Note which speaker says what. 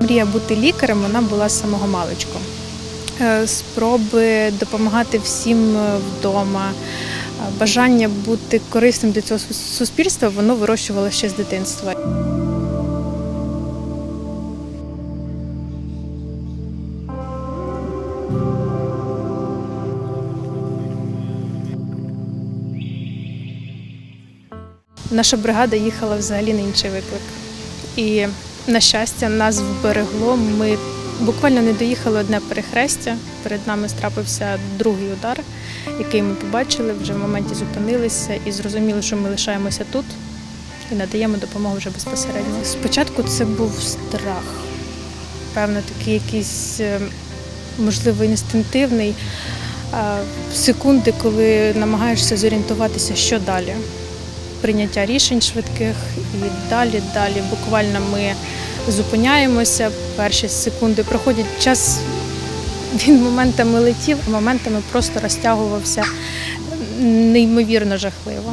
Speaker 1: Мрія бути лікарем вона була з самого маличку. Е, Спроби допомагати всім е, вдома, е, бажання бути корисним для цього суспільства, воно вирощувалося ще з дитинства. Наша бригада їхала взагалі на інший виклик. І, на щастя, нас вберегло. Ми буквально не доїхали одне перехрестя. Перед нами страпився другий удар, який ми побачили, вже в моменті зупинилися і зрозуміли, що ми лишаємося тут і надаємо допомогу вже безпосередньо. Спочатку це був страх, певно, такий якийсь, е, можливо, інстинктивний. Секунди, коли намагаєшся зорієнтуватися, що далі прийняття рішень швидких і далі, далі. Буквально ми зупиняємося. Перші секунди проходять час. Він моментами летів, моментами просто розтягувався неймовірно жахливо.